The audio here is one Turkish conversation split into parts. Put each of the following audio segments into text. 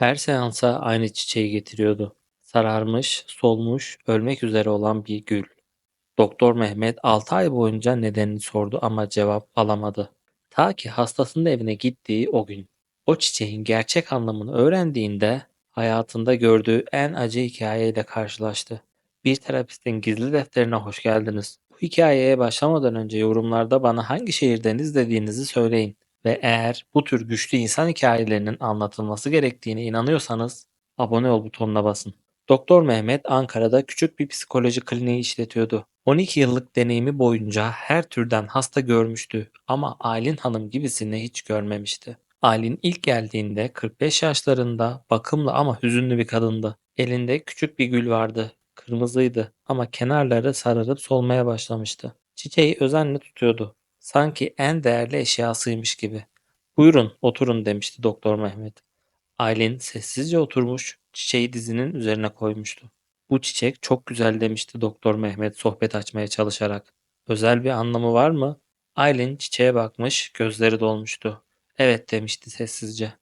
Her seansa aynı çiçeği getiriyordu. Sararmış, solmuş, ölmek üzere olan bir gül. Doktor Mehmet 6 ay boyunca nedenini sordu ama cevap alamadı. Ta ki hastasının evine gittiği o gün. O çiçeğin gerçek anlamını öğrendiğinde hayatında gördüğü en acı hikayeyle karşılaştı. Bir terapistin gizli defterine hoş geldiniz. Bu hikayeye başlamadan önce yorumlarda bana hangi şehirden izlediğinizi söyleyin. Ve eğer bu tür güçlü insan hikayelerinin anlatılması gerektiğine inanıyorsanız abone ol butonuna basın. Doktor Mehmet Ankara'da küçük bir psikoloji kliniği işletiyordu. 12 yıllık deneyimi boyunca her türden hasta görmüştü ama Aylin Hanım gibisini hiç görmemişti. Aylin ilk geldiğinde 45 yaşlarında bakımlı ama hüzünlü bir kadındı. Elinde küçük bir gül vardı. Kırmızıydı ama kenarları sararıp solmaya başlamıştı. Çiçeği özenle tutuyordu. Sanki en değerli eşyasıymış gibi. Buyurun oturun demişti Doktor Mehmet. Aylin sessizce oturmuş, çiçeği dizinin üzerine koymuştu. Bu çiçek çok güzel demişti Doktor Mehmet sohbet açmaya çalışarak. Özel bir anlamı var mı? Aylin çiçeğe bakmış, gözleri dolmuştu. Evet demişti sessizce.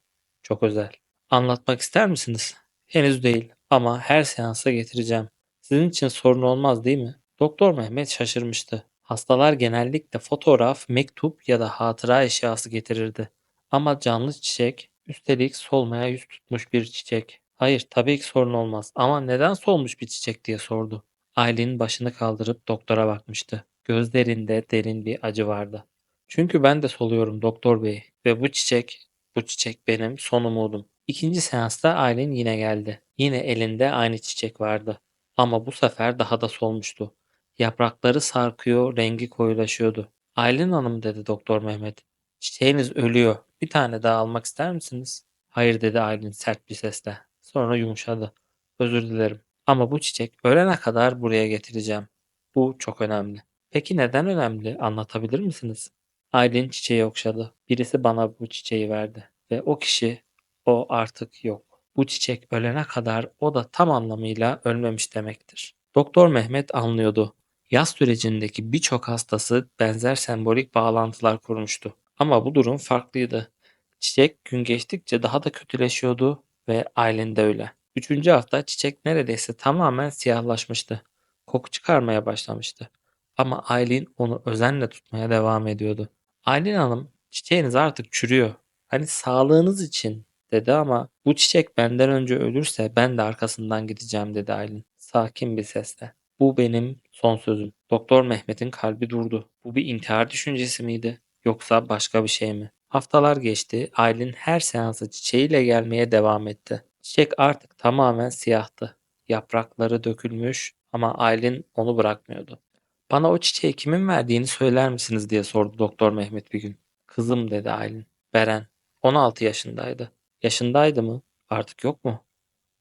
Çok özel. Anlatmak ister misiniz? Henüz değil ama her seansa getireceğim. Sizin için sorun olmaz değil mi? Doktor Mehmet şaşırmıştı. Hastalar genellikle fotoğraf, mektup ya da hatıra eşyası getirirdi. Ama canlı çiçek, üstelik solmaya yüz tutmuş bir çiçek. Hayır, tabii ki sorun olmaz. Ama neden solmuş bir çiçek diye sordu. Aylin başını kaldırıp doktora bakmıştı. Gözlerinde derin bir acı vardı. Çünkü ben de soluyorum doktor bey ve bu çiçek, bu çiçek benim son umudum. İkinci seansta Aylin yine geldi. Yine elinde aynı çiçek vardı. Ama bu sefer daha da solmuştu. Yaprakları sarkıyor, rengi koyulaşıyordu. Aylin Hanım dedi Doktor Mehmet. Çiçeğiniz ölüyor. Bir tane daha almak ister misiniz? Hayır dedi Aylin sert bir sesle. Sonra yumuşadı. Özür dilerim. Ama bu çiçek ölene kadar buraya getireceğim. Bu çok önemli. Peki neden önemli? Anlatabilir misiniz? Aylin çiçeği okşadı. Birisi bana bu çiçeği verdi. Ve o kişi, o artık yok. Bu çiçek ölene kadar o da tam anlamıyla ölmemiş demektir. Doktor Mehmet anlıyordu. Yaz sürecindeki birçok hastası benzer sembolik bağlantılar kurmuştu. Ama bu durum farklıydı. Çiçek gün geçtikçe daha da kötüleşiyordu ve Aylin de öyle. Üçüncü hafta çiçek neredeyse tamamen siyahlaşmıştı. Koku çıkarmaya başlamıştı. Ama Aylin onu özenle tutmaya devam ediyordu. Aylin Hanım, çiçeğiniz artık çürüyor. Hani sağlığınız için dedi ama bu çiçek benden önce ölürse ben de arkasından gideceğim dedi Aylin. Sakin bir sesle. Bu benim son sözüm. Doktor Mehmet'in kalbi durdu. Bu bir intihar düşüncesi miydi? Yoksa başka bir şey mi? Haftalar geçti. Aylin her seansa çiçeğiyle gelmeye devam etti. Çiçek artık tamamen siyahtı. Yaprakları dökülmüş ama Aylin onu bırakmıyordu. Bana o çiçeği kimin verdiğini söyler misiniz diye sordu Doktor Mehmet bir gün. Kızım dedi Aylin. Beren. 16 yaşındaydı. Yaşındaydı mı? Artık yok mu?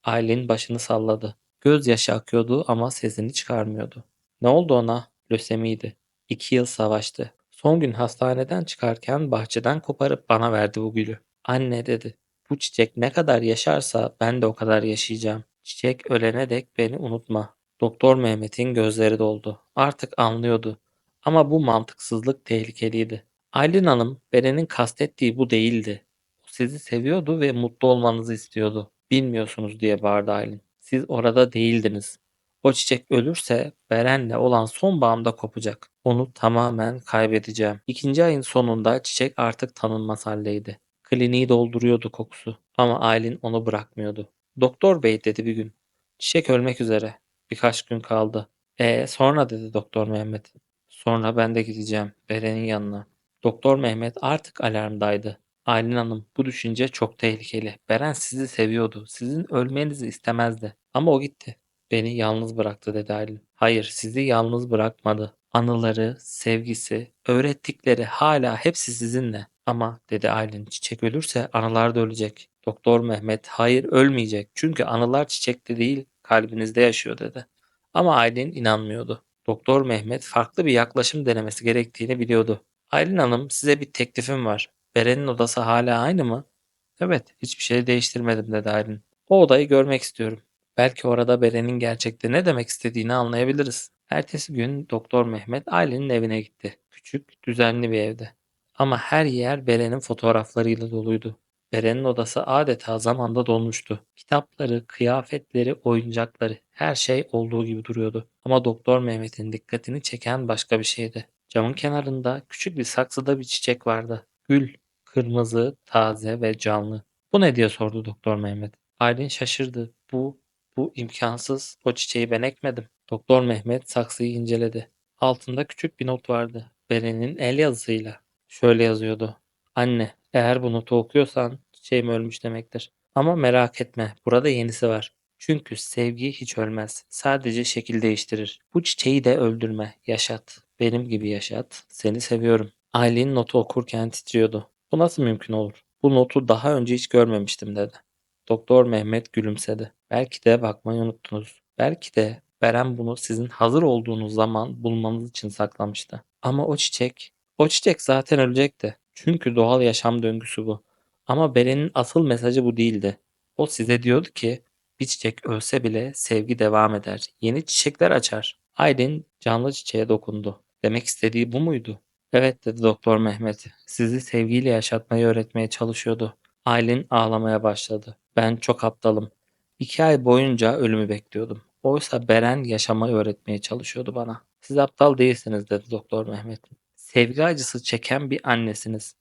Aylin başını salladı. Gözyaşı akıyordu ama sesini çıkarmıyordu. Ne oldu ona? Lösemiydi. İki yıl savaştı. Son gün hastaneden çıkarken bahçeden koparıp bana verdi bu gülü. Anne dedi. Bu çiçek ne kadar yaşarsa ben de o kadar yaşayacağım. Çiçek ölene dek beni unutma. Doktor Mehmet'in gözleri doldu. Artık anlıyordu. Ama bu mantıksızlık tehlikeliydi. Aylin Hanım, Beren'in kastettiği bu değildi. O sizi seviyordu ve mutlu olmanızı istiyordu. Bilmiyorsunuz diye bağırdı Aylin. Siz orada değildiniz. O çiçek ölürse Beren'le olan son bağım da kopacak. Onu tamamen kaybedeceğim. İkinci ayın sonunda çiçek artık tanınmaz haldeydi. Kliniği dolduruyordu kokusu. Ama Aylin onu bırakmıyordu. Doktor bey dedi bir gün. Çiçek ölmek üzere. Birkaç gün kaldı. E sonra dedi Doktor Mehmet. Sonra ben de gideceğim Beren'in yanına. Doktor Mehmet artık alarmdaydı. Aylin Hanım bu düşünce çok tehlikeli. Beren sizi seviyordu. Sizin ölmenizi istemezdi. Ama o gitti. Beni yalnız bıraktı dedi Aylin. Hayır sizi yalnız bırakmadı. Anıları, sevgisi, öğrettikleri hala hepsi sizinle. Ama dedi Aylin çiçek ölürse anılar da ölecek. Doktor Mehmet hayır ölmeyecek. Çünkü anılar çiçekte değil kalbinizde yaşıyor dedi. Ama Aylin inanmıyordu. Doktor Mehmet farklı bir yaklaşım denemesi gerektiğini biliyordu. Aylin Hanım size bir teklifim var. Beren'in odası hala aynı mı? Evet, hiçbir şey değiştirmedim dedi Aylin. O odayı görmek istiyorum. Belki orada Beren'in gerçekte ne demek istediğini anlayabiliriz. Ertesi gün Doktor Mehmet Aylin'in evine gitti. Küçük, düzenli bir evde. Ama her yer Beren'in fotoğraflarıyla doluydu. Beren'in odası adeta zamanda dolmuştu. Kitapları, kıyafetleri, oyuncakları, her şey olduğu gibi duruyordu. Ama Doktor Mehmet'in dikkatini çeken başka bir şeydi. Camın kenarında küçük bir saksıda bir çiçek vardı. Gül, kırmızı, taze ve canlı. Bu ne diye sordu Doktor Mehmet. Aylin şaşırdı. Bu, bu imkansız. O çiçeği ben ekmedim. Doktor Mehmet saksıyı inceledi. Altında küçük bir not vardı. Beren'in el yazısıyla. Şöyle yazıyordu. Anne, eğer bu notu okuyorsan çiçeğim ölmüş demektir. Ama merak etme, burada yenisi var. Çünkü sevgi hiç ölmez. Sadece şekil değiştirir. Bu çiçeği de öldürme, yaşat. Benim gibi yaşat. Seni seviyorum. Aylin notu okurken titriyordu. Bu nasıl mümkün olur? Bu notu daha önce hiç görmemiştim dedi. Doktor Mehmet gülümsedi. Belki de bakmayı unuttunuz. Belki de Beren bunu sizin hazır olduğunuz zaman bulmanız için saklamıştı. Ama o çiçek, o çiçek zaten ölecekti. Çünkü doğal yaşam döngüsü bu. Ama Beren'in asıl mesajı bu değildi. O size diyordu ki bir çiçek ölse bile sevgi devam eder. Yeni çiçekler açar. Aylin canlı çiçeğe dokundu. Demek istediği bu muydu? Evet dedi Doktor Mehmet. Sizi sevgiyle yaşatmayı öğretmeye çalışıyordu. Aylin ağlamaya başladı. Ben çok aptalım. İki ay boyunca ölümü bekliyordum. Oysa Beren yaşamayı öğretmeye çalışıyordu bana. Siz aptal değilsiniz dedi Doktor Mehmet. Sevgi acısı çeken bir annesiniz.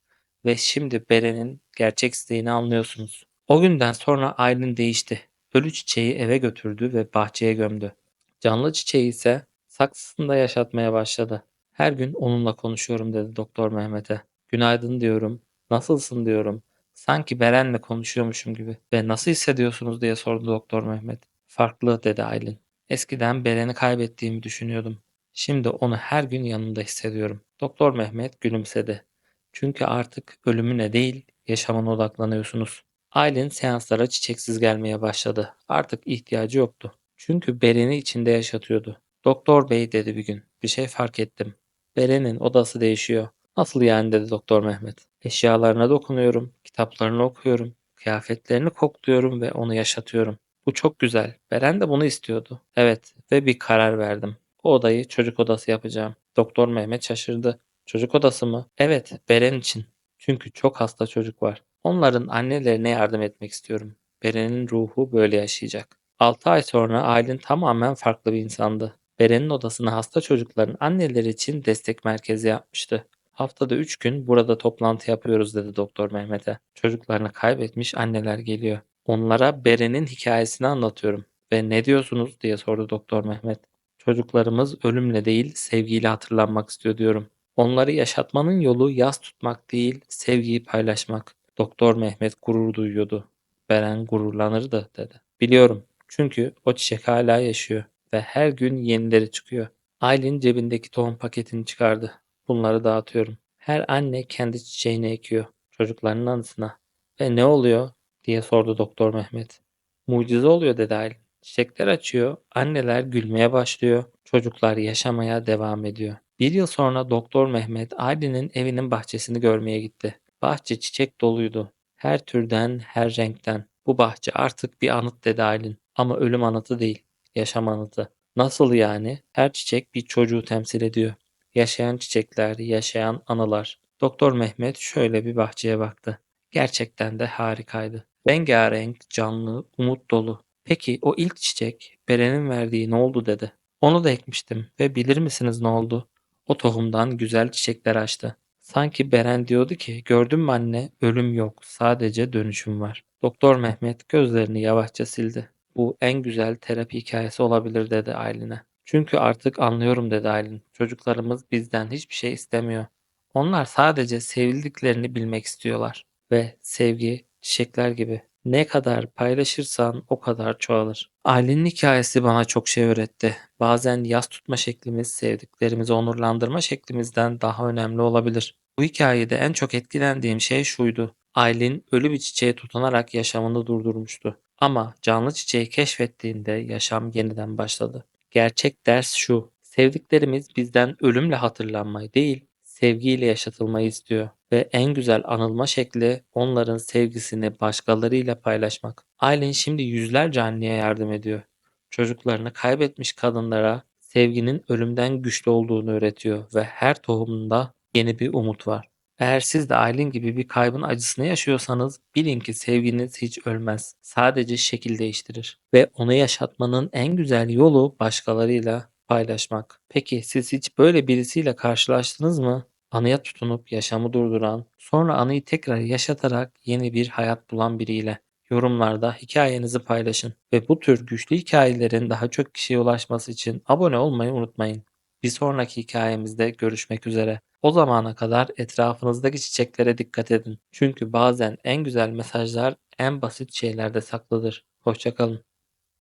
Ve şimdi Beren'in gerçek isteğini anlıyorsunuz. O günden sonra Aylin değişti. Ölü çiçeği eve götürdü ve bahçeye gömdü. Canlı çiçeği ise saksısında yaşatmaya başladı. Her gün onunla konuşuyorum dedi Doktor Mehmet'e. Günaydın diyorum. Nasılsın diyorum. Sanki Beren'le konuşuyormuşum gibi. Ve nasıl hissediyorsunuz diye sordu Doktor Mehmet. Farklı dedi Aylin. Eskiden Beren'i kaybettiğimi düşünüyordum. Şimdi onu her gün yanımda hissediyorum. Doktor Mehmet gülümsedi. Çünkü artık ölümüne değil, yaşamına odaklanıyorsunuz. Aylin seanslara çiçeksiz gelmeye başladı. Artık ihtiyacı yoktu. Çünkü Beren'i içinde yaşatıyordu. Doktor bey dedi bir gün. Bir şey fark ettim. Beren'in odası değişiyor. Nasıl yani dedi Doktor Mehmet. Eşyalarına dokunuyorum, kitaplarını okuyorum, kıyafetlerini kokluyorum ve onu yaşatıyorum. Bu çok güzel. Beren de bunu istiyordu. Evet ve bir karar verdim. O odayı çocuk odası yapacağım. Doktor Mehmet şaşırdı. Çocuk odası mı? Evet, Beren için. Çünkü çok hasta çocuk var. Onların annelerine yardım etmek istiyorum. Beren'in ruhu böyle yaşayacak. 6 ay sonra Aylin tamamen farklı bir insandı. Beren'in odasını hasta çocukların anneleri için destek merkezi yapmıştı. Haftada 3 gün burada toplantı yapıyoruz dedi Doktor Mehmet'e. Çocuklarını kaybetmiş anneler geliyor. Onlara Beren'in hikayesini anlatıyorum. Ve ne diyorsunuz diye sordu Doktor Mehmet. Çocuklarımız ölümle değil sevgiyle hatırlanmak istiyor diyorum. Onları yaşatmanın yolu yas tutmak değil, sevgiyi paylaşmak. Doktor Mehmet gurur duyuyordu. Beren gururlanırdı dedi. Biliyorum. Çünkü o çiçek hala yaşıyor ve her gün yenileri çıkıyor. Aylin cebindeki tohum paketini çıkardı. Bunları dağıtıyorum. Her anne kendi çiçeğini ekiyor çocuklarının anısına. Ve ne oluyor diye sordu Doktor Mehmet. Mucize oluyor dedi Aylin. Çiçekler açıyor, anneler gülmeye başlıyor, çocuklar yaşamaya devam ediyor. Bir yıl sonra Doktor Mehmet Aylin'in evinin bahçesini görmeye gitti. Bahçe çiçek doluydu. Her türden, her renkten. Bu bahçe artık bir anıt dedi Aylin. Ama ölüm anıtı değil, yaşam anıtı. Nasıl yani? Her çiçek bir çocuğu temsil ediyor. Yaşayan çiçekler, yaşayan anılar. Doktor Mehmet şöyle bir bahçeye baktı. Gerçekten de harikaydı. Rengarenk, canlı, umut dolu. Peki o ilk çiçek, Beren'in verdiği ne oldu dedi. Onu da ekmiştim ve bilir misiniz ne oldu? O tohumdan güzel çiçekler açtı. Sanki Beren diyordu ki, gördün mü anne, ölüm yok, sadece dönüşüm var. Doktor Mehmet gözlerini yavaşça sildi. Bu en güzel terapi hikayesi olabilir dedi Aylin'e. Çünkü artık anlıyorum dedi Aylin. Çocuklarımız bizden hiçbir şey istemiyor. Onlar sadece sevildiklerini bilmek istiyorlar. Ve sevgi çiçekler gibi. Ne kadar paylaşırsan o kadar çoğalır. Ailenin hikayesi bana çok şey öğretti. Bazen yas tutma şeklimiz sevdiklerimizi onurlandırma şeklimizden daha önemli olabilir. Bu hikayede en çok etkilendiğim şey şuydu. Aylin ölü bir çiçeğe tutunarak yaşamını durdurmuştu. Ama canlı çiçeği keşfettiğinde yaşam yeniden başladı. Gerçek ders şu. Sevdiklerimiz bizden ölümle hatırlanmayı değil, sevgiyle yaşatılmayı istiyor ve en güzel anılma şekli onların sevgisini başkalarıyla paylaşmak. Aylin şimdi yüzlerce anneye yardım ediyor. Çocuklarını kaybetmiş kadınlara sevginin ölümden güçlü olduğunu öğretiyor ve her tohumunda yeni bir umut var. Eğer siz de Aylin gibi bir kaybın acısını yaşıyorsanız bilin ki sevginiz hiç ölmez. Sadece şekil değiştirir. Ve onu yaşatmanın en güzel yolu başkalarıyla paylaşmak. Peki siz hiç böyle birisiyle karşılaştınız mı? Anıya tutunup yaşamı durduran, sonra anıyı tekrar yaşatarak yeni bir hayat bulan biriyle. Yorumlarda hikayenizi paylaşın ve bu tür güçlü hikayelerin daha çok kişiye ulaşması için abone olmayı unutmayın. Bir sonraki hikayemizde görüşmek üzere. O zamana kadar etrafınızdaki çiçeklere dikkat edin. Çünkü bazen en güzel mesajlar en basit şeylerde saklıdır. Hoşça kalın.